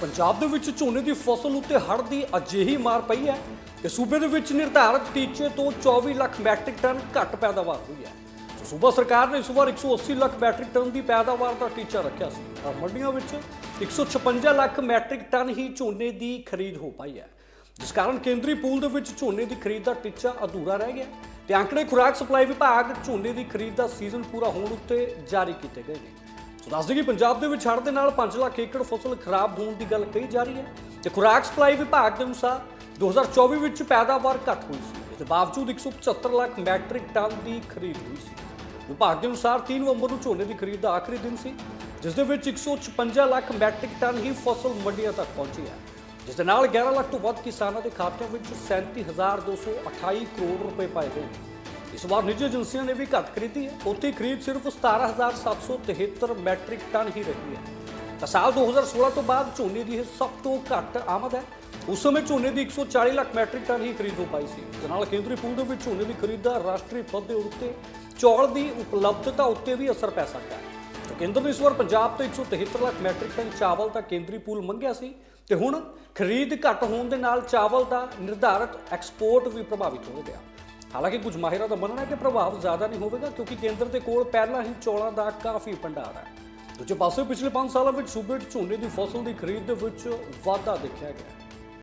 ਪੰਜਾਬ ਦੇ ਵਿੱਚ ਝੋਨੇ ਦੀ ਫਸਲ ਉੱਤੇ ਹੜ੍ਹ ਦੀ ਅਜਿਹੀ ਮਾਰ ਪਈ ਹੈ ਕਿ ਸੂਬੇ ਦੇ ਵਿੱਚ ਨਿਰਧਾਰਤ ਟੀਚੇ ਤੋਂ 24 ਲੱਖ ਮੈਟ੍ਰਿਕ ਟਨ ਘੱਟ ਪੈਦਾਵਾਰ ਹੋਈ ਹੈ। ਸੂਬਾ ਸਰਕਾਰ ਨੇ ਇਸ ਵਾਰ 180 ਲੱਖ ਮੈਟ੍ਰਿਕ ਟਨ ਦੀ ਪੈਦਾਵਾਰ ਦਾ ਟੀਚਾ ਰੱਖਿਆ ਸੀ। ਤਾਂ ਮੰਡੀਆਂ ਵਿੱਚ 156 ਲੱਖ ਮੈਟ੍ਰਿਕ ਟਨ ਹੀ ਝੋਨੇ ਦੀ ਖਰੀਦ ਹੋ ਪਾਈ ਹੈ। ਜਿਸ ਕਾਰਨ ਕੇਂਦਰੀ ਪੂਲ ਦੇ ਵਿੱਚ ਝੋਨੇ ਦੀ ਖਰੀਦ ਦਾ ਟੀਚਾ ਅਧੂਰਾ ਰਹਿ ਗਿਆ। ਤੇ ਅੰਕੜੇ ਖੁਰਾਕ ਸਪਲਾਈ ਵਿਭਾਗ ਝੋਨੇ ਦੀ ਖਰੀਦ ਦਾ ਸੀਜ਼ਨ ਪੂਰਾ ਹੋਣ ਉੱਤੇ ਜਾਰੀ ਕੀਤੇ ਗਏ ਨੇ। ਸੋ ਦੱਸ ਕਿ ਪੰਜਾਬ ਦੇ ਵਿੱਚ ਹੜ੍ਹ ਦੇ ਨਾਲ 5 ਲੱਖ ਏਕੜ ਫਸਲ ਖਰਾਬ ਹੋਣ ਦੀ ਗੱਲ ਕਹੀ ਜਾ ਰਹੀ ਹੈ ਤੇ ਖੁਰਾਕ ਸਪਲਾਈ ਵਿਭਾਗ ਦੇ ਅਨੁਸਾਰ 2024 ਵਿੱਚ ਪੈਦਾਵਾਰ ਘੱਟ ਹੋਈ ਸੀ ਇਸ ਦੇ ਬਾਵਜੂਦ 175 ਲੱਖ ਮੈਟ੍ਰਿਕ ਟਨ ਦੀ ਖਰੀਦ ਹੋਈ ਸੀ। ਵਿਭਾਗ ਦੇ ਅਨੁਸਾਰ 3 ਨਵੰਬਰ ਨੂੰ ਝੋਨੇ ਦੀ ਖਰੀਦ ਦਾ ਆਖਰੀ ਦਿਨ ਸੀ, ਜਿਸ ਦੇ ਵਿੱਚ 156 ਲੱਖ ਮੈਟ੍ਰਿਕ ਟਨ ਹੀ ਫਸਲ ਮੰਡੀਆਂ ਤੱਕ ਪਹੁੰਚੀ ਹੈ, ਜਿਸ ਦੇ ਨਾਲ 11 ਲੱਖ ਤੋਂ ਵੱਧ ਕਿਸਾਨਾਂ ਦੇ ਖਾਤਿਆਂ ਵਿੱਚ 37228 ਕਰੋੜ ਰੁਪਏ ਪਾਏ ਗਏ। ਇਸ ਵਾਰ ਨਿੱਜੀ ਏਜੰਸੀਆਂ ਨੇ ਵੀ ਘੱਟ ਖਰੀਦੀ ਹੈ। ਉੱਥੇ ਖਰੀਦ ਸਿਰਫ 17773 ਮੈਟ੍ਰਿਕ ਟਨ ਹੀ ਰਹੀ ਹੈ। ਤਾਂ ਸਾਲ 2016 ਤੋਂ ਬਾਅਦ ਝੋਨੇ ਦੀ ਇਹ ਸਭ ਤੋਂ ਘੱਟ ਆਮਦ ਹੈ। ਉਸ ਸਮੇਂ ਝੋਨੇ ਦੀ 140 ਲੱਖ ਮੈਟ੍ਰਿਕ ਟਨ ਹੀ ਖਰੀਦ ਹੋ ਪਾਈ ਸੀ। ਇਸ ਨਾਲ ਕੇਂਦਰੀ ਪੂਲ ਦੇ ਵਿੱਚ ਝੋਨੇ ਦੀ ਖਰੀਦ ਦਾ ਰਾਸ਼ਟਰੀ ਪੱਧਰ ਦੇ ਉੱਤੇ ਚੌਲ ਦੀ ਉਪਲਬਧਤਾ ਉੱਤੇ ਵੀ ਅਸਰ ਪੈ ਸਕਦਾ ਹੈ। ਕੇਂਦਰ ਨੇ ਇਸ ਵਾਰ ਪੰਜਾਬ ਤੋਂ 173 ਲੱਖ ਮੈਟ੍ਰਿਕ ਟਨ ਚਾਵਲ ਦਾ ਕੇਂਦਰੀ ਪੂਲ ਮੰਗਿਆ ਸੀ ਤੇ ਹੁਣ ਖਰੀਦ ਘੱਟ ਹੋਣ ਦੇ ਨਾਲ ਚਾਵਲ ਦਾ ਨਿਰਧਾਰਤ ਐਕਸਪੋਰਟ ਵੀ ਪ੍ਰਭਾਵਿਤ ਹੋ ਗਿਆ। ਹਾਲਾਂਕਿ ਕੁਝ ਮਾਹਿਰਾਂ ਦਾ ਮੰਨਣਾ ਹੈ ਕਿ ਪ੍ਰਭਾਵ ਜ਼ਿਆਦਾ ਨਹੀਂ ਹੋਵੇਗਾ ਕਿਉਂਕਿ ਕੇਂਦਰ ਦੇ ਕੋਲ ਪਹਿਲਾਂ ਹੀ ਚੌਲਾਂ ਦਾ ਕਾਫੀ ਭੰਡਾਰ ਹੈ। ਦੂਜੇ ਪਾਸੇ ਪਿਛਲੇ 5 ਸਾਲਾਂ ਵਿੱਚ ਸੂਬੇ 'ਚ ਝੋਨੇ ਦੀ ਫਸਲ ਦੀ ਖਰੀਦ ਦੇ ਵਿੱਚ ਵਾਧਾ ਦੇਖਿਆ ਗਿਆ